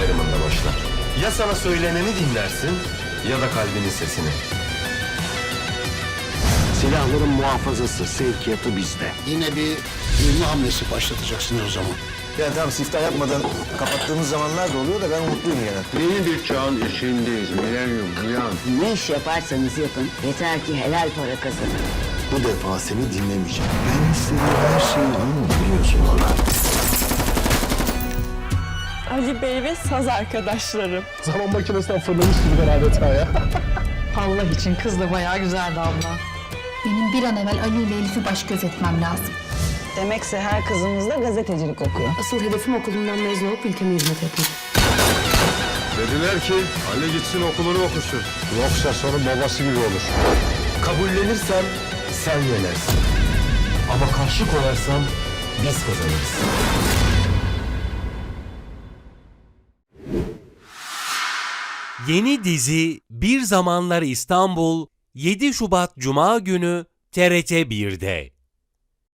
ayrımında başlar. Ya sana söyleneni dinlersin ya da kalbinin sesini. Silahların muhafazası, sevkiyatı bizde. Yine bir yürüme hamlesi başlatacaksınız o zaman. Yani tamam siftah yapmadan kapattığımız zamanlar da oluyor da ben umutluyum gene. Yeni bir çağın eşiğindeyiz. Milenyum, uyan. Ne iş yaparsanız yapın yeter ki helal para kazanın. Bu defa seni dinlemeyeceğim. Ben istediğim her şeyi biliyorsun ona. Ali Bey ve saz arkadaşlarım. Zaman makinesinden fırlamış gibi adeta ya. Allah için kız da bayağı güzeldi abla. Benim bir an evvel Ali ile Elif'i baş gözetmem lazım. Demekse her kızımız da gazetecilik okuyor. Asıl hedefim okulumdan mezun olup ülkeme hizmet etmek. Dediler ki Ali gitsin okulunu okusun. Yoksa sonu babası gibi olur. Kabullenirsen sen yenersin. Ama karşı koyarsan biz kazanırız. Yeni dizi Bir Zamanlar İstanbul 7 Şubat Cuma günü TRT 1'de.